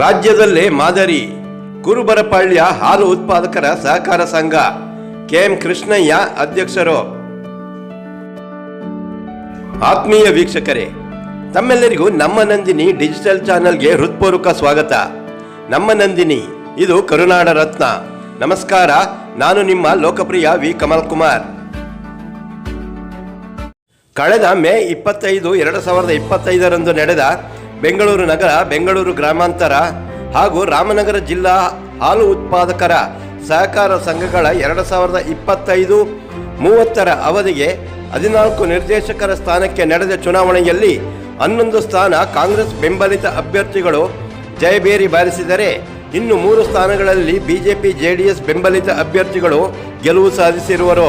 ರಾಜ್ಯದಲ್ಲೇ ಮಾದರಿ ಕುರುಬರಪಾಳ್ಯ ಹಾಲು ಉತ್ಪಾದಕರ ಸಹಕಾರ ಸಂಘ ಕೆಎಂ ಕೃಷ್ಣಯ್ಯ ಅಧ್ಯಕ್ಷರು. ಆತ್ಮೀಯ ವೀಕ್ಷಕರೇ, ತಮ್ಮೆಲ್ಲರಿಗೂ ನಮ್ಮ ನಂದಿನಿ ಡಿಜಿಟಲ್ ಚಾನೆಲ್ಗೆ ಹೃತ್ಪೂರ್ವಕ ಸ್ವಾಗತ. ನಮ್ಮ ನಂದಿನಿ, ಇದು ಕರುನಾಡ ರತ್ನ. ನಮಸ್ಕಾರ, ನಾನು ನಿಮ್ಮ ಲೋಕಪ್ರಿಯ ವಿ. ಕಮಲ್ ಕುಮಾರ್ ಕಳೆದ ಮೇ ಇಪ್ಪತ್ತೈದು, ಎರಡು ಸಾವಿರದ ಇಪ್ಪತ್ತೈದರಂದು ನಡೆದ ಬೆಂಗಳೂರು ನಗರ, ಬೆಂಗಳೂರು ಗ್ರಾಮಾಂತರ ಹಾಗೂ ರಾಮನಗರ ಜಿಲ್ಲಾ ಹಾಲು ಉತ್ಪಾದಕರ ಸಹಕಾರ ಸಂಘಗಳ ಎರಡು ಸಾವಿರದ ಇಪ್ಪತ್ತೈದು ಮೂವತ್ತರ ಅವಧಿಗೆ ಹದಿನಾಲ್ಕು ನಿರ್ದೇಶಕರ ಸ್ಥಾನಕ್ಕೆ ನಡೆದ ಚುನಾವಣೆಯಲ್ಲಿ ಹನ್ನೊಂದು ಸ್ಥಾನ ಕಾಂಗ್ರೆಸ್ ಬೆಂಬಲಿತ ಅಭ್ಯರ್ಥಿಗಳು ಜಯಬೇರಿ ಬಾರಿಸಿದರೆ ಇನ್ನು ಮೂರು ಸ್ಥಾನಗಳಲ್ಲಿ ಬಿಜೆಪಿ, ಜೆಡಿಎಸ್ ಬೆಂಬಲಿತ ಅಭ್ಯರ್ಥಿಗಳು ಗೆಲುವು ಸಾಧಿಸಿರುವರು.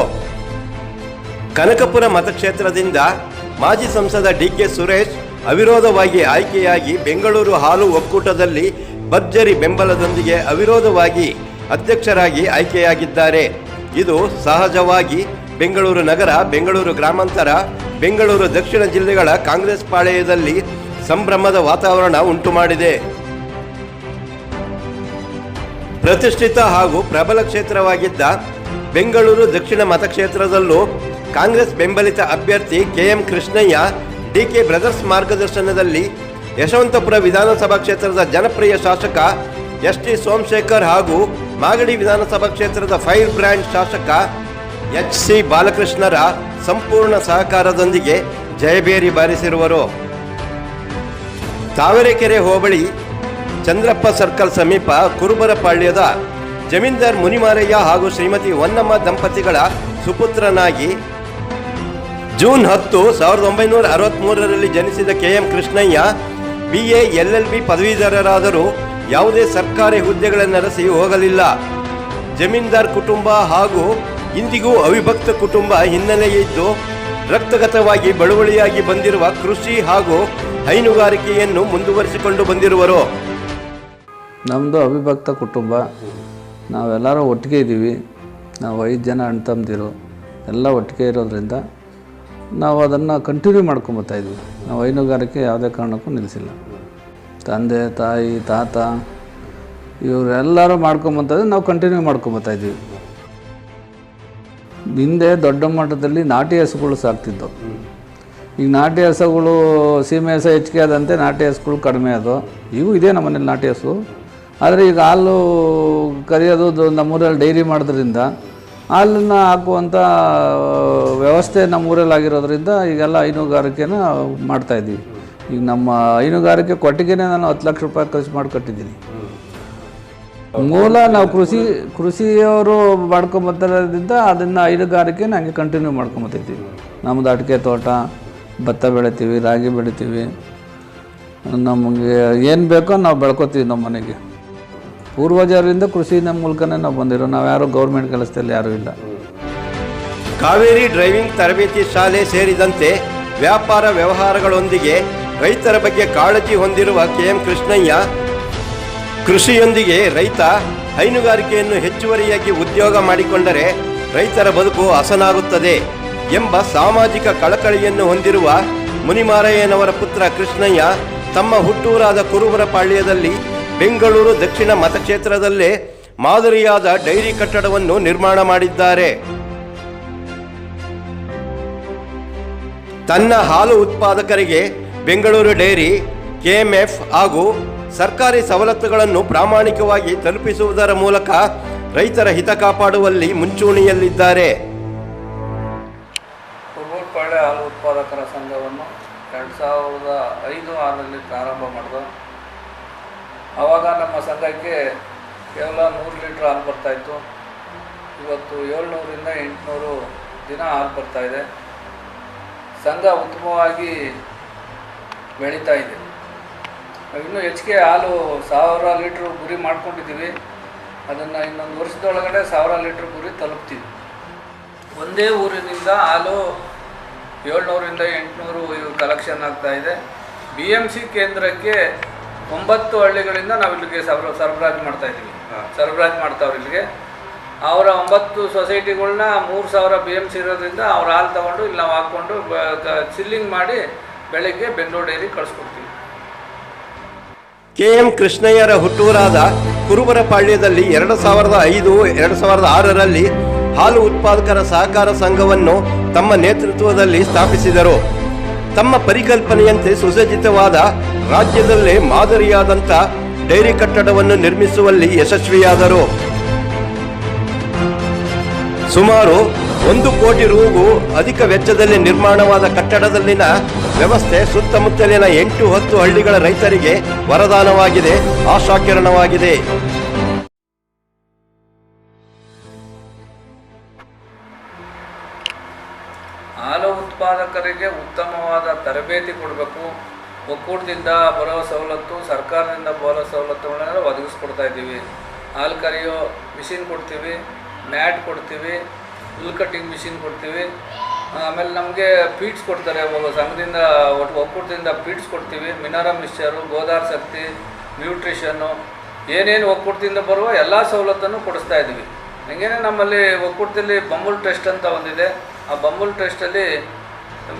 ಕನಕಪುರ ಮತಕ್ಷೇತ್ರದಿಂದ ಮಾಜಿ ಸಂಸದ ಡಿ ಕೆ ಸುರೇಶ್ ಅವಿರೋಧವಾಗಿ ಆಯ್ಕೆಯಾಗಿ ಬೆಂಗಳೂರು ಹಾಲು ಒಕ್ಕೂಟದಲ್ಲಿ ಭರ್ಜರಿ ಬೆಂಬಲದೊಂದಿಗೆ ಅವಿರೋಧವಾಗಿ ಅಧ್ಯಕ್ಷರಾಗಿ ಆಯ್ಕೆಯಾಗಿದ್ದಾರೆ. ಇದು ಸಹಜವಾಗಿ ಬೆಂಗಳೂರು ನಗರ, ಬೆಂಗಳೂರು ಗ್ರಾಮಾಂತರ, ಬೆಂಗಳೂರು ದಕ್ಷಿಣ ಜಿಲ್ಲೆಗಳ ಕಾಂಗ್ರೆಸ್ ಪಾಳೆಯದಲ್ಲಿ ಸಂಭ್ರಮದ ವಾತಾವರಣ ಉಂಟು ಮಾಡಿದೆ ಪ್ರತಿಷ್ಠಿತ ಹಾಗೂ ಪ್ರಬಲ ಕ್ಷೇತ್ರವಾಗಿದ್ದ ಬೆಂಗಳೂರು ದಕ್ಷಿಣ ಮತಕ್ಷೇತ್ರದಲ್ಲೂ ಕಾಂಗ್ರೆಸ್ ಬೆಂಬಲಿತ ಅಭ್ಯರ್ಥಿ ಕೆಎಂ ಕೃಷ್ಣಯ್ಯ ಡಿಕೆ ಬ್ರದರ್ಸ್ ಮಾರ್ಗದರ್ಶನದಲ್ಲಿ ಯಶವಂತಪುರ ವಿಧಾನಸಭಾ ಕ್ಷೇತ್ರದ ಜನಪ್ರಿಯ ಶಾಸಕ ಎಸ್ ಟಿ ಸೋಮಶೇಖರ್ ಹಾಗೂ ಮಾಗಡಿ ವಿಧಾನಸಭಾ ಕ್ಷೇತ್ರದ ಫೈರ್ ಬ್ರ್ಯಾಂಡ್ ಶಾಸಕ ಎಚ್ ಸಿ ಬಾಲಕೃಷ್ಣರ ಸಂಪೂರ್ಣ ಸಹಕಾರದೊಂದಿಗೆ ಜಯಬೇರಿ ಬಾರಿಸಿರುವರು. ತಾವರೆಕೆರೆ ಹೋಬಳಿ ಚಂದ್ರಪ್ಪ ಸರ್ಕಲ್ ಸಮೀಪ ಕುರುಬರಪಾಳ್ಯದ ಜಮೀನ್ದಾರ್ ಮುನಿಮಾರಯ್ಯ ಹಾಗೂ ಶ್ರೀಮತಿ ಹೊನ್ನಮ್ಮ ದಂಪತಿಗಳ ಸುಪುತ್ರನಾಗಿ ಜೂನ್ ಹತ್ತು ಸಾವಿರದ ಒಂಬೈನೂರ ಅರವತ್ತ್ಮೂರರಲ್ಲಿ ಜನಿಸಿದ K M Krishnaiah, B A, L L B ಪದವೀಧರರಾದರೂ ಯಾವುದೇ ಸರ್ಕಾರಿ ಹುದ್ದೆಗಳನ್ನರಸಿ ಹೋಗಲಿಲ್ಲ. ಜಮೀನ್ದಾರ್ ಕುಟುಂಬ ಹಾಗೂ ಇಂದಿಗೂ ಅವಿಭಕ್ತ ಕುಟುಂಬ ಹಿನ್ನೆಲೆಯಿದ್ದು ರಕ್ತಗತವಾಗಿ ಬಳುವಳಿಯಾಗಿ ಬಂದಿರುವ ಕೃಷಿ ಹಾಗೂ ಹೈನುಗಾರಿಕೆಯನ್ನು ಮುಂದುವರಿಸಿಕೊಂಡು ಬಂದಿರುವರು. ನಮ್ಮದು ಅವಿಭಕ್ತ ಕುಟುಂಬ. ನಾವೆಲ್ಲರೂ ಒಟ್ಟಿಗೆ ಇದ್ದೀವಿ. ನಾವು ಐದು ಜನ ಅಣ್ಣ ತಮ್ಮದಿರು. ಎಲ್ಲ ಒಟ್ಟಿಗೆ ಇರೋದ್ರಿಂದ ನಾವು ಅದನ್ನು ಕಂಟಿನ್ಯೂ ಮಾಡ್ಕೊಂಬತ್ತಾ ಇದ್ವಿ. ನಾವು ಹೈನುಗಾರಿಕೆ ಯಾವುದೇ ಕಾರಣಕ್ಕೂ ನಿಲ್ಲಿಸಿಲ್ಲ. ತಂದೆ, ತಾಯಿ, ತಾತ, ಇವರೆಲ್ಲರೂ ಮಾಡ್ಕೊಂಬಂತಂದ್ರೆ ನಾವು ಕಂಟಿನ್ಯೂ ಮಾಡ್ಕೊಂಬತ್ತಾ ಇದ್ವಿ. ಹಿಂದೆ ದೊಡ್ಡ ಮಟ್ಟದಲ್ಲಿ ನಾಟಿ ಹಸುಗಳು ಸಾಕ್ತಿದ್ದವು ಈಗ ನಾಟಿ ಹಸುಗಳು ಸೀಮೆ ಹಸು ಹೆಚ್ಚಿಗೆ ಆದಂತೆ ನಾಟಿ ಹಸುಗಳು ಕಡಿಮೆ ಅದು ಇವು ಇದೆ ನಮ್ಮನೇಲಿ ನಾಟಿ ಹಸು. ಆದರೆ ಈಗ ಹಾಲು ಕರೆಯೋದು ನಮ್ಮೂರಲ್ಲಿ ಡೈರಿ ಮಾಡೋದ್ರಿಂದ ಹಾಲನ್ನು ಹಾಕುವಂಥ ವ್ಯವಸ್ಥೆ ನಮ್ಮ ಆಗಿರೋದ್ರಿಂದ ಈಗೆಲ್ಲ ಹೈನುಗಾರಿಕೆನ ಮಾಡ್ತಾಯಿದ್ದೀವಿ ಈಗ ನಮ್ಮ ಹೈನುಗಾರಿಕೆ ಕೊಟ್ಟಿಗೆನೇ ನಾನು ಹತ್ತು ಲಕ್ಷ ರೂಪಾಯಿ ಖರ್ಚು ಮಾಡಿ ಕಟ್ಟಿದ್ದೀನಿ. ಮೂಲ ನಾವು ಕೃಷಿ, ಕೃಷಿಯವರು ಮಾಡ್ಕೊಂಬತ್ತಿರೋದ್ರಿಂದ ಅದನ್ನು ಹೈನುಗಾರಿಕೆ ಹಂಗೆ ಕಂಟಿನ್ಯೂ ಮಾಡ್ಕೊಂಬತ್ತಿದ್ದೀವಿ ನಮ್ಮದು ಅಡಿಕೆ ತೋಟ, ಭತ್ತ ಬೆಳಿತೀವಿ, ರಾಗಿ ಬೆಳಿತೀವಿ. ನಮಗೆ ಏನು ಬೇಕೋ ನಾವು ಬೆಳ್ಕೊತೀವಿ ನಮ್ಮ ಮನೆಗೆ ಪೂರ್ವಜರಿಂದ ಕೃಷಿ ನಮ್ಮ ಮೂಲಕನೇ ನಾವು ಬಂದಿರೋ, ನಾವು ಯಾರು ಗೌರ್ಮೆಂಟ್ ಕೆಲಸದಲ್ಲಿ ಯಾರೂ ಇಲ್ಲ. ಕಾವೇರಿ ಡ್ರೈವಿಂಗ್ ತರಬೇತಿ ಶಾಲೆ ಸೇರಿದಂತೆ ವ್ಯಾಪಾರ ವ್ಯವಹಾರಗಳೊಂದಿಗೆ ರೈತರ ಬಗ್ಗೆ ಕಾಳಜಿ ಹೊಂದಿರುವ ಕೆಎಂ ಕೃಷ್ಣಯ್ಯ, ಕೃಷಿಯೊಂದಿಗೆ ರೈತ ಹೈನುಗಾರಿಕೆಯನ್ನು ಹೆಚ್ಚುವರಿಯಾಗಿ ಉದ್ಯೋಗ ಮಾಡಿಕೊಂಡರೆ ರೈತರ ಬದುಕು ಹಸನಾಗುತ್ತದೆ ಎಂಬ ಸಾಮಾಜಿಕ ಕಳಕಳಿಯನ್ನು ಹೊಂದಿರುವ ಮುನಿಮಾರಯ್ಯನವರ ಪುತ್ರ ಕೃಷ್ಣಯ್ಯ ತಮ್ಮ ಹುಟ್ಟೂರಾದ ಕುರುಬರಪಾಳ್ಯದಲ್ಲಿ ಬೆಂಗಳೂರು ದಕ್ಷಿಣ ಮತಕ್ಷೇತ್ರದಲ್ಲೇ ಮಾದರಿಯಾದ ಡೈರಿ ಕಟ್ಟಡವನ್ನು ನಿರ್ಮಾಣ ಮಾಡಿದ್ದಾರೆ. ತನ್ನ ಹಾಲು ಉತ್ಪಾದಕರಿಗೆ ಬೆಂಗಳೂರು ಡೈರಿ ಕೆಎಂಎಫ್ ಹಾಗೂ ಸರ್ಕಾರಿ ಸವಲತ್ತುಗಳನ್ನು ಪ್ರಾಮಾಣಿಕವಾಗಿ ತಲುಪಿಸುವುದರ ಮೂಲಕ ರೈತರ ಹಿತ ಕಾಪಾಡುವಲ್ಲಿ ಮುಂಚೂಣಿಯಲ್ಲಿದ್ದಾರೆ. ಹಾಲು ಉತ್ಪಾದಕರ ಸಂಘವನ್ನು ಎರಡು ಸಾವಿರದ ಐದು ಆರರಲ್ಲಿ ಪ್ರಾರಂಭ ಮಾಡಿದ್ರು ಆವಾಗ ನಮ್ಮ ಸಂಘಕ್ಕೆ ಕೇವಲ ನೂರು ಲೀಟ್ರ್ ಹಾಲು ಬರ್ತಾಯಿತ್ತು ಇವತ್ತು ಏಳ್ನೂರಿಂದ ಎಂಟುನೂರು ದಿನ ಹಾಲು ಬರ್ತಾಯಿದೆ ಸಂಘ ಉತ್ತಮವಾಗಿ ಬೆಳೀತಾ ಇದೆ. ಇನ್ನೂ ಹೆಚ್ಚಿಗೆ ಹಾಲು ಸಾವಿರ ಲೀಟ್ರ್ ಗುರಿ ಮಾಡ್ಕೊಂಡಿದ್ದೀವಿ. ಅದನ್ನು ಇನ್ನೊಂದು ವರ್ಷದೊಳಗಡೆ ಸಾವಿರ ಲೀಟ್ರ್ ಗುರಿ ತಲುಪ್ತೀವಿ. ಒಂದೇ ಊರಿನಿಂದ ಹಾಲು ಏಳ್ನೂರಿಂದ ಎಂಟುನೂರು ಇವು ಕಲೆಕ್ಷನ್ ಆಗ್ತಾ ಇದೆ. ಬಿ ಎಂ ಸಿ ಕೇಂದ್ರಕ್ಕೆ ಒಂಬತ್ತು ಹಳ್ಳಿಗಳಿಂದ ನಾವು ಇಲ್ಲಿಗೆ ಸರ ಸರಬರಾಜು ಮಾಡ್ತಾ ಇದ್ದೀವಿ. ಸರಬರಾಜು ಮಾಡ್ತಾವ್ರು ಇಲ್ಲಿಗೆ. ಅವರ ಒಂಬತ್ತು ಸೊಸೈಟಿಗಳನ್ನ ಮೂರು ಸಾವಿರ ಬಿ ಎಂ ಸಿ ಇರೋದ್ರಿಂದ ಅವ್ರ ಹಾಲು ತೊಗೊಂಡು ಇಲ್ಲಿ ನಾವು ಹಾಕ್ಕೊಂಡು ಚಿಲ್ಲಿಂಗ್ ಮಾಡಿ ಬೆಳಗ್ಗೆ ಬೆಂಗಳೂರು ಡೈರಿ ಕಳಿಸ್ಕೊಡ್ತೀವಿ. ಕೆಎಂ ಕೃಷ್ಣಯ್ಯರ ಹುಟ್ಟೂರಾದ ಕುರುಬರಪಾಳ್ಯದಲ್ಲಿ ಎರಡು ಸಾವಿರದ ಐದು ಎರಡು ಸಾವಿರದ ಆರರಲ್ಲಿ ಹಾಲು ಉತ್ಪಾದಕರ ಸಹಕಾರ ಸಂಘವನ್ನು ತಮ್ಮ ನೇತೃತ್ವದಲ್ಲಿ ಸ್ಥಾಪಿಸಿದರು. ತಮ್ಮ ಪರಿಕಲ್ಪನೆಯಂತೆ ಸುಸಜ್ಜಿತವಾದ ರಾಜ್ಯದಲ್ಲೇ ಮಾದರಿಯಾದಂಥ ಡೈರಿ ಕಟ್ಟಡವನ್ನು ನಿರ್ಮಿಸುವಲ್ಲಿ ಯಶಸ್ವಿಯಾದರು. ಸುಮಾರು ಒಂದು ಕೋಟಿ ರೂಗೂ ಅಧಿಕ ವೆಚ್ಚದಲ್ಲಿ ನಿರ್ಮಾಣವಾದ ಕಟ್ಟಡದಲ್ಲಿನ ವ್ಯವಸ್ಥೆ ಸುತ್ತಮುತ್ತಲಿನ ಎಂಟು ಹತ್ತು ಹಳ್ಳಿಗಳ ರೈತರಿಗೆ ವರದಾನವಾಗಿದೆ, ಆಶಾಕಿರಣವಾಗಿದೆ. ಹಾಲು ಉತ್ಪಾದಕರಿಗೆ ಉತ್ತಮವಾದ ತರಬೇತಿ ಕೊಡಬೇಕು. ಒಕ್ಕೂಟದಿಂದ ಬರೋ ಸವಲತ್ತು, ಸರ್ಕಾರದಿಂದ ಬರೋ ಸವಲತ್ತುಗಳನ್ನ ಒದಗಿಸ್ಕೊಡ್ತಾ ಇದ್ದೀವಿ. ಹಾಲು ಕರೆಯೋ ಮಿಷಿನ್ ಕೊಡ್ತೀವಿ, ಮ್ಯಾಟ್ ಕೊಡ್ತೀವಿ, ಹುಲ್ ಕಟ್ಟಿಂಗ್ ಮಿಷಿನ್ ಕೊಡ್ತೀವಿ. ಆಮೇಲೆ ನಮಗೆ ಪೀಟ್ಸ್ ಕೊಡ್ತಾರೆ ಸಂಘದಿಂದ ಒಟ್ಟು ಒಕ್ಕೂಟದಿಂದ ಪೀಟ್ಸ್ ಕೊಡ್ತೀವಿ. ಮಿನರ ಮಿಕ್ಸ್ಚರು, ಗೋದಾರ್ ಶಕ್ತಿ, ನ್ಯೂಟ್ರಿಷನ್ನು, ಏನೇನು ಒಕ್ಕೂಟದಿಂದ ಬರುವ ಎಲ್ಲ ಸವಲತ್ತನ್ನು ಕೊಡಿಸ್ತಾ ಇದ್ದೀವಿ. ಹಂಗೇನೆ ನಮ್ಮಲ್ಲಿ ಒಕ್ಕೂಟದಲ್ಲಿ ಬಂಬುಲ್ ಟೆಸ್ಟ್ ಅಂತ ಒಂದಿದೆ. ಆ ಬಂಬುಲ್ ಟೆಸ್ಟಲ್ಲಿ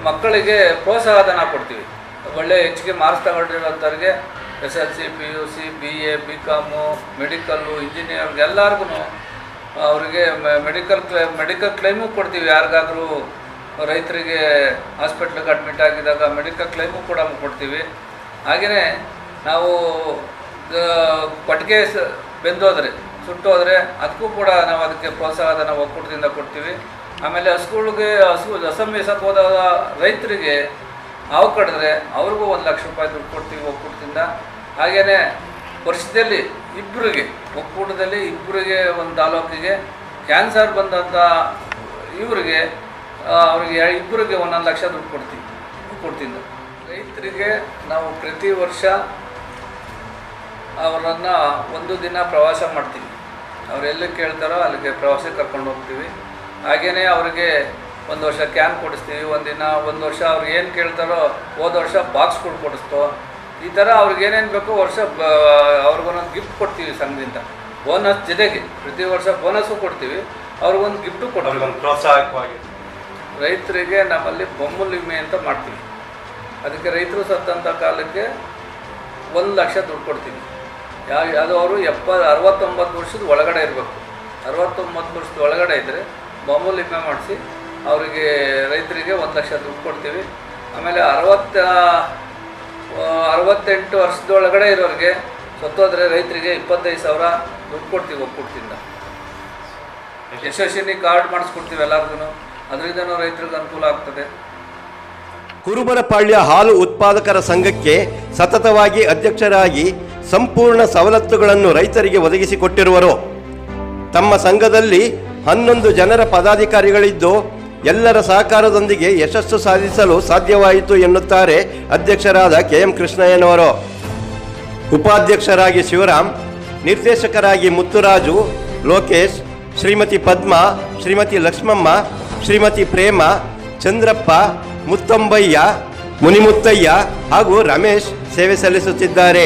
ಮಕ್ಕಳಿಗೆ ಪ್ರೋತ್ಸಾಹಧನ ಕೊಡ್ತೀವಿ. ಒಳ್ಳೆ ಹೆಚ್ಚಿಗೆ marks ತಗೊಂಡಿರೋಂಥವ್ರಿಗೆ S L C P U C B A B com medical engineer ಎಲ್ಲರಿಗೂ ಅವರಿಗೆ ಮೆಡಿಕಲ್ ಕ್ಲೈ, ಮೆಡಿಕಲ್ ಕ್ಲೈಮು ಕೊಡ್ತೀವಿ. ಯಾರಿಗಾದರೂ ರೈತರಿಗೆ ಹಾಸ್ಪಿಟ್ಲಿಗೆ ಅಡ್ಮಿಟ್ ಆಗಿದಾಗ ಮೆಡಿಕಲ್ ಕ್ಲೈಮು ಕೂಡ ಕೊಡ್ತೀವಿ. ಹಾಗೆಯೇ ನಾವು ಕೊಟ್ಟಿಗೆ ಬೆಂದೋದ್ರೆ, ಸುಟ್ಟೋದ್ರೆ ಅದಕ್ಕೂ ಕೂಡ ನಾವು ಅದಕ್ಕೆ ಪ್ರೋತ್ಸಾಹಧನ ಒಕ್ಕೂಟದಿಂದ ಕೊಡ್ತೀವಿ. ಆಮೇಲೆ ಹಸುಗಳಿಗೆ ಹಸು ಹಸ ಮೇಸಕ್ಕೆ ಹೋದಾಗ ರೈತರಿಗೆ ಹಾವು ಕಡಿದ್ರೆ ಅವ್ರಿಗೂ ಒಂದು ಲಕ್ಷ ರೂಪಾಯಿ ದುಡ್ಡು ಕೊಡ್ತೀವಿ ಒಕ್ಕೂಟದಿಂದ. ಹಾಗೆಯೇ ವರ್ಷದಲ್ಲಿ ಇಬ್ಬರಿಗೆ ಒಕ್ಕೂಟದಲ್ಲಿ ಇಬ್ಬರಿಗೆ ಒಂದು ತಾಲೂಕಿಗೆ ಕ್ಯಾನ್ಸರ್ ಬಂದಂಥ ಇವರಿಗೆ ಅವ್ರಿಗೆ ಇಬ್ಬರಿಗೆ ಒಂದೊಂದು ಲಕ್ಷ ದುಡ್ಡು ಕೊಡ್ತೀವಿ ಒಕ್ಕೂಟದಿಂದ ರೈತರಿಗೆ ನಾವು ಪ್ರತಿ ವರ್ಷ ಅವರನ್ನು ಒಂದು ದಿನ ಪ್ರವಾಸ ಮಾಡ್ತೀವಿ. ಅವರೆಲ್ಲಿ ಕೇಳ್ತಾರೋ ಅಲ್ಲಿಗೆ ಪ್ರವಾಸಕ್ಕೆ ಕರ್ಕೊಂಡು ಹೋಗ್ತೀವಿ. ಹಾಗೆಯೇ ಅವರಿಗೆ ಒಂದು ವರ್ಷ ಕ್ಯಾನ್ ಕೊಡಿಸ್ತೀವಿ ಒಂದಿನ ಒಂದು ವರ್ಷ ಅವ್ರು ಏನು ಕೇಳ್ತಾರೋ ಹೋದ ವರ್ಷ ಬಾಕ್ಸ್ಗಳು ಕೊಡಿಸ್ತೋ. ಈ ಥರ ಅವ್ರಿಗೆ ಏನೇನು ಬೇಕೋ ವರ್ಷ ಬ ಅವ್ರಿಗೊಂದೊಂದು ಗಿಫ್ಟ್ ಕೊಡ್ತೀವಿ ಸಂಘದಿಂದ. ಬೋನಸ್ ಜೊತೆಗೆ ಪ್ರತಿ ವರ್ಷ ಬೋನಸ್ಸು ಕೊಡ್ತೀವಿ ಅವ್ರಿಗೊಂದು ಗಿಫ್ಟು ಕೊಡ್ತೀವಿ. ಪ್ರೋತ್ಸಾಹಕವಾಗಿ. ರೈತರಿಗೆ ನಮ್ಮಲ್ಲಿ ಬೊಮ್ಮಲ್ ವಿಮೆ ಅಂತ ಮಾಡ್ತೀವಿ. ಅದಕ್ಕೆ ರೈತರು ಸತ್ತಂಥ ಕಾಲಕ್ಕೆ ಒಂದು ಲಕ್ಷ ದುಡ್ಡು ಕೊಡ್ತೀವಿ. ಯಾವ ಯಾವುದೋ ಅವರು ಎಪ್ಪ ಅರವತ್ತೊಂಬತ್ತು ವರ್ಷದ ಒಳಗಡೆ ಇರಬೇಕು. ಅರವತ್ತೊಂಬತ್ತು ವರ್ಷದ ಒಳಗಡೆ ಇದ್ದರೆ ಬೊಮ್ಮಲ್ ವಿಮೆ ಮಾಡಿಸಿ ಅವರಿಗೆ ರೈತರಿಗೆ ಒಂದು ಲಕ್ಷ ದುಡ್ಡು ಕೊಡ್ತೀವಿ. ಆಮೇಲೆ ಅರವತ್ತ ಅರವತ್ತೆಂಟು ವರ್ಷದೊಳಗಡೆ ಇರೋರಿಗೆ ಸತ್ತೋದ್ರೆ ರೈತರಿಗೆ ಇಪ್ಪತ್ತೈದು ಸಾವಿರ ದುಡ್ಡು ಕೊಡ್ತೀವಿ ಒಕ್ಕೂಟದಿಂದ. ಯಶಸ್ವಿನಿ ಕಾರ್ಡ್ ಮಾಡಿಸ್ಕೊಡ್ತೀವಿ ಎಲ್ಲರಿಗೂ ಅದರಿಂದನೂ ರೈತರಿಗೆ ಅನುಕೂಲ ಆಗ್ತದೆ. ಕುರುಬರಪಾಳ್ಯ ಹಾಲು ಉತ್ಪಾದಕರ ಸಂಘಕ್ಕೆ ಸತತವಾಗಿ ಅಧ್ಯಕ್ಷರಾಗಿ ಸಂಪೂರ್ಣ ಸವಲತ್ತುಗಳನ್ನು ರೈತರಿಗೆ ಒದಗಿಸಿಕೊಟ್ಟಿರುವರು. ತಮ್ಮ ಸಂಘದಲ್ಲಿ ಹನ್ನೊಂದು ಜನರ ಪದಾಧಿಕಾರಿಗಳಿದ್ದು, ಎಲ್ಲರ ಸಹಕಾರದೊಂದಿಗೆ ಯಶಸ್ಸು ಸಾಧಿಸಲು ಸಾಧ್ಯವಾಯಿತು ಎನ್ನುತ್ತಾರೆ ಅಧ್ಯಕ್ಷರಾದ ಕೆ ಎಂ ಕೃಷ್ಣಯ್ಯನವರು. ಉಪಾಧ್ಯಕ್ಷರಾಗಿ ಶಿವರಾಮ್, ನಿರ್ದೇಶಕರಾಗಿ ಮುತ್ತುರಾಜು, ಲೋಕೇಶ್, ಶ್ರೀಮತಿ ಪದ್ಮ, ಶ್ರೀಮತಿ ಲಕ್ಷ್ಮಮ್ಮ, ಶ್ರೀಮತಿ ಪ್ರೇಮ, ಚಂದ್ರಪ್ಪ, ಮುತ್ತಂಬಯ್ಯ, ಮುನಿಮುತ್ತಯ್ಯ ಹಾಗೂ ರಮೇಶ್ ಸೇವೆ ಸಲ್ಲಿಸುತ್ತಿದ್ದಾರೆ.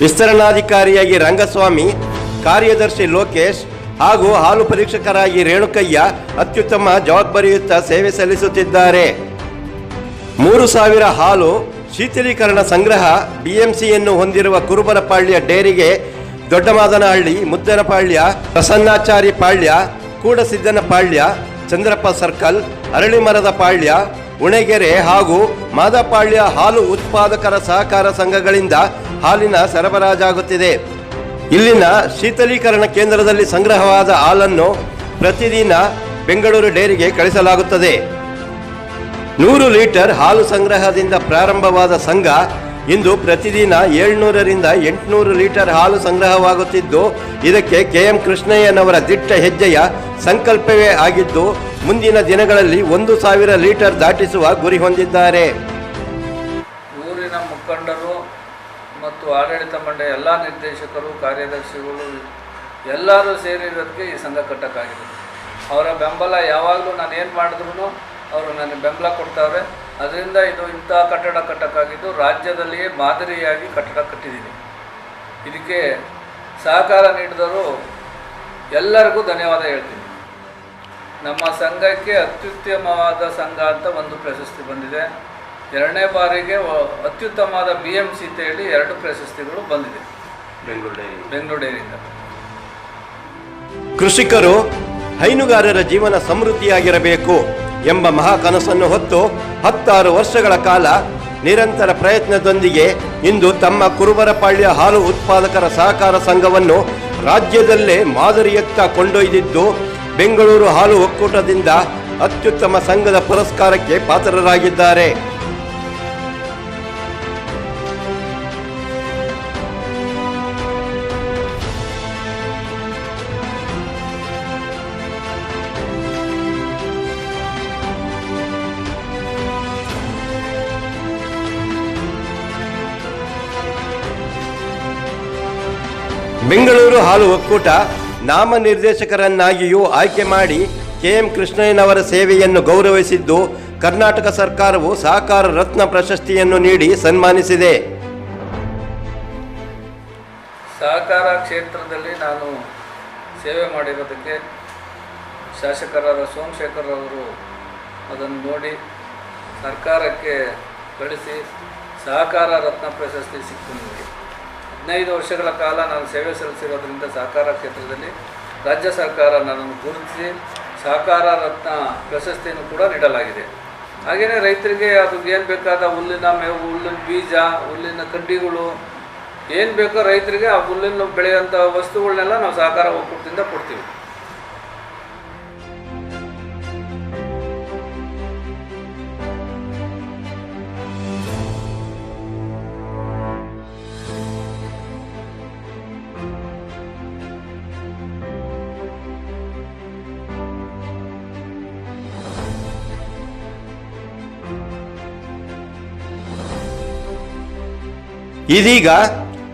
ವಿಸ್ತರಣಾಧಿಕಾರಿಯಾಗಿ ರಂಗಸ್ವಾಮಿ, ಕಾರ್ಯದರ್ಶಿ ಲೋಕೇಶ್ ಹಾಗೂ ಹಾಲು ಪರೀಕ್ಷಕರಾಗಿ ರೇಣುಕಯ್ಯ ಅತ್ಯುತ್ತಮ ಜವಾಬ್ದಾರಿಯುತ ಸೇವೆ ಸಲ್ಲಿಸುತ್ತಿದ್ದಾರೆ. ಮೂರು ಸಾವಿರ ಹಾಲು ಶೀತಲೀಕರಣ ಸಂಗ್ರಹ ಬಿಎಂಸಿಯನ್ನು ಹೊಂದಿರುವ ಕುರುಬರಪಾಳ್ಯ ಡೇರಿಗೆ ದೊಡ್ಡಮಾದನಹಳ್ಳಿ, ಮುದ್ದನಪಾಳ್ಯ, ಪ್ರಸನ್ನಾಚಾರಿ ಪಾಳ್ಯ, ಕೂಡಸಿದ್ದನಪಾಳ್ಯ, ಚಂದ್ರಪ್ಪ ಸರ್ಕಲ್, ಅರಳಿಮರದ ಪಾಳ್ಯ, ಉಣೆಗೆರೆ ಹಾಗೂ ಮಾದಪಾಳ್ಯ ಹಾಲು ಉತ್ಪಾದಕರ ಸಹಕಾರ ಸಂಘಗಳಿಂದ ಹಾಲಿನ ಸರಬರಾಜಾಗುತ್ತಿದೆ. ಇಲ್ಲಿನ ಶೀತಲೀಕರಣ ಕೇಂದ್ರದಲ್ಲಿ ಸಂಗ್ರಹವಾದ ಹಾಲನ್ನು ಪ್ರತಿದಿನ ಬೆಂಗಳೂರು ಡೇರಿಗೆ ಕಳಿಸಲಾಗುತ್ತದೆ. ನೂರು ಲೀಟರ್ ಹಾಲು ಸಂಗ್ರಹದಿಂದ ಪ್ರಾರಂಭವಾದ ಸಂಘ ಇಂದು ಪ್ರತಿದಿನ ಏಳ್ನೂರರಿಂದ ಎಂಟುನೂರು ಲೀಟರ್ ಹಾಲು ಸಂಗ್ರಹವಾಗುತ್ತಿದ್ದು, ಇದಕ್ಕೆ ಕೆಎಂ ಕೃಷ್ಣಯ್ಯನವರ ದಿಟ್ಟ ಹೆಜ್ಜೆಯ ಸಂಕಲ್ಪವೇ ಆಗಿದ್ದು, ಮುಂದಿನ ದಿನಗಳಲ್ಲಿ ಒಂದು ಸಾವಿರ ಲೀಟರ್ ದಾಟಿಸುವ ಗುರಿ ಹೊಂದಿದ್ದಾರೆ. ಊರಿನ ಮುಖಂಡರು ಮತ್ತು ಆಡಳಿತ ಮಂಡಳಿ ಎಲ್ಲ ನಿರ್ದೇಶಕರು, ಕಾರ್ಯದರ್ಶಿಗಳು ಎಲ್ಲರೂ ಸೇರಿರೋದಕ್ಕೆ ಈ ಸಂಘ ಕಟ್ಟಕ್ಕಾಗಿದೆ. ಅವರ ಬೆಂಬಲ ಯಾವಾಗಲೂ ನಾನು ಏನು ಮಾಡಿದ್ರು ಅವರು ನನಗೆ ಬೆಂಬಲ ಕೊಡ್ತಾರೆ. ಅದರಿಂದ ಇದು ಇಂಥ ಕಟ್ಟಡ ಕಟ್ಟಕ್ಕಾಗಿದ್ದು ರಾಜ್ಯದಲ್ಲಿಯೇ ಮಾದರಿಯಾಗಿ ಕಟ್ಟಡ ಕಟ್ಟಿದ್ದೀನಿ. ಇದಕ್ಕೆ ಸಹಕಾರ ನೀಡಿದವರು ಎಲ್ಲರಿಗೂ ಧನ್ಯವಾದ ಹೇಳ್ತೀನಿ. ನಮ್ಮ ಸಂಘಕ್ಕೆ ಅತ್ಯುತ್ತಮವಾದ ಸಂಘ ಅಂತ ಒಂದು ಪ್ರಶಸ್ತಿ ಬಂದಿದೆ. ಎರಡನೇ ಬಾರಿಗೆ ಅತ್ಯುತ್ತಮವಾದ ಬಿ ಎಂ ಸಿ ಎರಡು ಪ್ರಶಸ್ತಿಗಳು ಬಂದಿದೆ. ಬೆಂಗಳೂರು ಬೆಂಗಳೂರು ಡೈರಿಯಿಂದ ಕೃಷಿಕರು ಹೈನುಗಾರರ ಜೀವನ ಸಮೃದ್ಧಿಯಾಗಿರಬೇಕು ಎಂಬ ಮಹಾ ಕನಸನ್ನು ಹೊತ್ತು ಹತ್ತಾರು ವರ್ಷಗಳ ಕಾಲ ನಿರಂತರ ಪ್ರಯತ್ನದೊಂದಿಗೆ ಇಂದು ತಮ್ಮ ಕುರುಬರಪಾಳ್ಯ ಹಾಲು ಉತ್ಪಾದಕರ ಸಹಕಾರ ಸಂಘವನ್ನು ರಾಜ್ಯದಲ್ಲೇ ಮಾದರಿಯತ್ತ ಕೊಂಡೊಯ್ದಿದ್ದು ಬೆಂಗಳೂರು ಹಾಲು ಒಕ್ಕೂಟದಿಂದ ಅತ್ಯುತ್ತಮ ಸಂಘದ ಪುರಸ್ಕಾರಕ್ಕೆ ಪಾತ್ರರಾಗಿದ್ದಾರೆ. ಬೆಂಗಳೂರು ಹಾಲು ಒಕ್ಕೂಟ ನಾಮನಿರ್ದೇಶಕರನ್ನಾಗಿಯೂ ಆಯ್ಕೆ ಮಾಡಿ ಕೆಎಂ ಕೃಷ್ಣಯ್ಯನವರ ಸೇವೆಯನ್ನು ಗೌರವಿಸಿದ್ದು ಕರ್ನಾಟಕ ಸರ್ಕಾರವು ಸಹಕಾರ ರತ್ನ ಪ್ರಶಸ್ತಿಯನ್ನು ನೀಡಿ ಸನ್ಮಾನಿಸಿದೆ. ಸಹಕಾರ ಕ್ಷೇತ್ರದಲ್ಲಿ ನಾನು ಸೇವೆ ಮಾಡಿರೋದಕ್ಕೆ ಶಾಸಕರಾದ ಸೋಮಶೇಖರ್ ಅವರು ಅದನ್ನು ನೋಡಿ ಸರ್ಕಾರಕ್ಕೆ ಕಳಿಸಿ ಸಹಕಾರ ರತ್ನ ಪ್ರಶಸ್ತಿ ನನಗೆ ಹದಿನೈದು ವರ್ಷಗಳ ಕಾಲ ನಾನು ಸೇವೆ ಸಲ್ಲಿಸಿರೋದ್ರಿಂದ ಸಹಕಾರ ಕ್ಷೇತ್ರದಲ್ಲಿ ರಾಜ್ಯ ಸರ್ಕಾರ ನನ್ನನ್ನು ಗುರುತಿಸಿ ಸಹಕಾರ ರತ್ನ ಪ್ರಶಸ್ತಿಯನ್ನು ಕೂಡ ನೀಡಲಾಗಿದೆ. ಹಾಗೆಯೇ ರೈತರಿಗೆ ಅದು ಏನು ಬೇಕಾದ ಹುಲ್ಲಿನ ಮೇವು, ಹುಲ್ಲಿನ ಬೀಜ, ಹುಲ್ಲಿನ ಕಡ್ಡಿಗಳು ಏನು ಬೇಕೋ ರೈತರಿಗೆ ಆ ಹುಲ್ಲಿನ ಬೆಳೆಯುವಂಥ ವಸ್ತುಗಳನ್ನೆಲ್ಲ ನಾವು ಸಹಕಾರ ಒಕ್ಕೂಟದಿಂದ ಕೊಡ್ತೀವಿ. ಇದೀಗ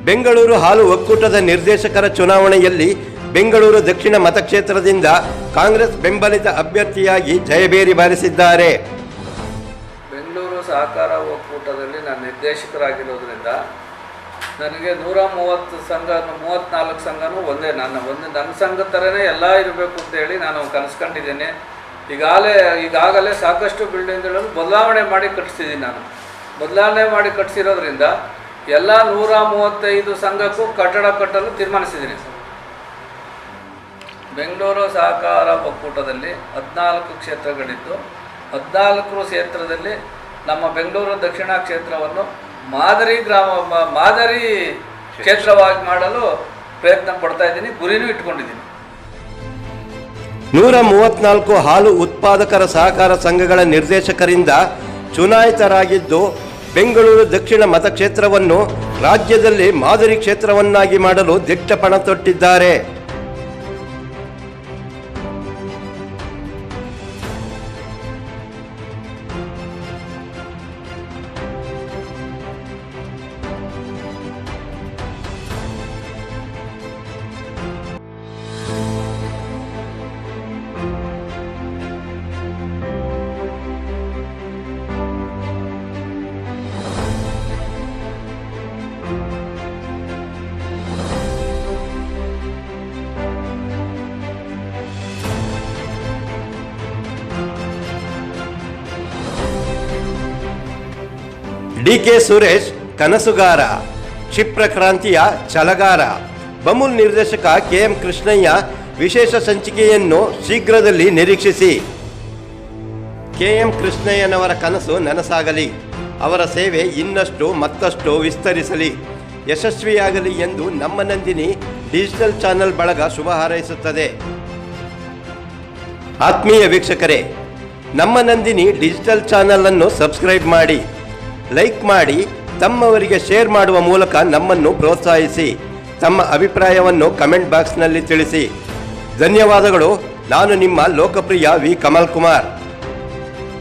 ಬೆಂಗಳೂರು ಹಾಲು ಒಕ್ಕೂಟದ ನಿರ್ದೇಶಕರ ಚುನಾವಣೆಯಲ್ಲಿ ಬೆಂಗಳೂರು ದಕ್ಷಿಣ ಮತಕ್ಷೇತ್ರದಿಂದ ಕಾಂಗ್ರೆಸ್ ಬೆಂಬಲಿತ ಅಭ್ಯರ್ಥಿಯಾಗಿ ಜಯಬೇರಿ ಬಾರಿಸಿದ್ದಾರೆ. ಬೆಂಗಳೂರು ಸಹಕಾರ ಒಕ್ಕೂಟದಲ್ಲಿ ನಾನು ನಿರ್ದೇಶಕರಾಗಿರೋದ್ರಿಂದ ನನಗೆ ನೂರ ಮೂವತ್ತು ಸಂಘ ಮೂವತ್ತ್ನಾಲ್ಕು ಸಂಘನೂ ಒಂದೇ, ನನ್ನ ಒಂದೇ, ನನ್ನ ಸಂಘ ಥರನೇ ಎಲ್ಲ ಇರಬೇಕು ಅಂತೇಳಿ ನಾನು ಕನಸ್ಕೊಂಡಿದ್ದೇನೆ. ಈಗಾಗಲೇ ಈಗಾಗಲೇ ಸಾಕಷ್ಟು ಬಿಲ್ಡಿಂಗ್ಗಳನ್ನು ಬದಲಾವಣೆ ಮಾಡಿ ಕಟ್ಟಿಸಿದ್ದೀನಿ ನಾನು. ಬದಲಾವಣೆ ಮಾಡಿ ಕಟ್ಟಿಸಿರೋದ್ರಿಂದ ಎಲ್ಲ ನೂರ ಮೂವತ್ತೈದು ಸಂಘಕ್ಕೂ ಕಟ್ಟಡ ಕಟ್ಟಲು ತೀರ್ಮಾನಿಸಿದ್ದೀನಿ ಬೆಂಗಳೂರು ಸಹಕಾರ ಒಕ್ಕೂಟದಲ್ಲಿ ಹದಿನಾಲ್ಕು ಕ್ಷೇತ್ರಗಳಿದ್ದು, ಹದಿನಾಲ್ಕು ಕ್ಷೇತ್ರದಲ್ಲಿ ನಮ್ಮ ಬೆಂಗಳೂರು ದಕ್ಷಿಣ ಕ್ಷೇತ್ರವನ್ನು ಮಾದರಿ ಗ್ರಾಮ, ಮಾದರಿ ಕ್ಷೇತ್ರವಾಗಿ ಮಾಡಲು ಪ್ರಯತ್ನ ಪಡ್ತಾ ಇದ್ದೀನಿ, ಗುರಿನೂ ಇಟ್ಕೊಂಡಿದ್ದೀನಿ. ನೂರ ಮೂವತ್ನಾಲ್ಕು ಹಾಲು ಉತ್ಪಾದಕರ ಸಹಕಾರ ಸಂಘಗಳ ನಿರ್ದೇಶಕರಿಂದ ಚುನಾಯಿತರಾಗಿದ್ದು ಬೆಂಗಳೂರು ದಕ್ಷಿಣ ಮತಕ್ಷೇತ್ರವನ್ನು ರಾಜ್ಯದಲ್ಲಿ ಮಾದರಿ ಕ್ಷೇತ್ರವನ್ನಾಗಿ ಮಾಡಲು ದಿಟ್ಟಪಣ ತೊಟ್ಟಿದ್ದಾರೆ. ಡಿ ಕೆ ಸುರೇಶ್, ಕನಸುಗಾರ ಕ್ರಾಂತಿಯ ಛಲಗಾರ, ಬಮೂಲ್ ನಿರ್ದೇಶಕ ಕೆ ಎಂ ಕೃಷ್ಣಯ್ಯ ವಿಶೇಷ ಸಂಚಿಕೆಯನ್ನು ಶೀಘ್ರದಲ್ಲಿ ನಿರೀಕ್ಷಿಸಿ. ಕೆ ಎಂ ಕೃಷ್ಣಯ್ಯನವರ ಕನಸು ನನಸಾಗಲಿ, ಅವರ ಸೇವೆ ಇನ್ನಷ್ಟು ಮತ್ತಷ್ಟು ವಿಸ್ತರಿಸಲಿ, ಯಶಸ್ವಿಯಾಗಲಿ ಎಂದು ನಮ್ಮ ನಂದಿನಿ ಡಿಜಿಟಲ್ ಚಾನೆಲ್ ಬಳಗ ಶುಭ ಹಾರೈಸುತ್ತದೆ. ಆತ್ಮೀಯ ವೀಕ್ಷಕರೇ, ನಮ್ಮ ನಂದಿನಿ ಡಿಜಿಟಲ್ ಚಾನೆಲ್ ಅನ್ನು ಸಬ್ಸ್ಕ್ರೈಬ್ ಮಾಡಿ ಲೈಕ್ ಮಾಡಿ ತಮ್ಮವರಿಗೆ ಶೇರ್ ಮಾಡುವ ಮೂಲಕ ನಮ್ಮನ್ನು ಪ್ರೋತ್ಸಾಹಿಸಿ. ತಮ್ಮ ಅಭಿಪ್ರಾಯವನ್ನು ಕಮೆಂಟ್ ಬಾಕ್ಸ್ನಲ್ಲಿ ತಿಳಿಸಿ. ಧನ್ಯವಾದಗಳು. ನಾನು ನಿಮ್ಮ ಲೋಕಪ್ರಿಯ ವಿ. ಕಮಲ್ ಕುಮಾರ್.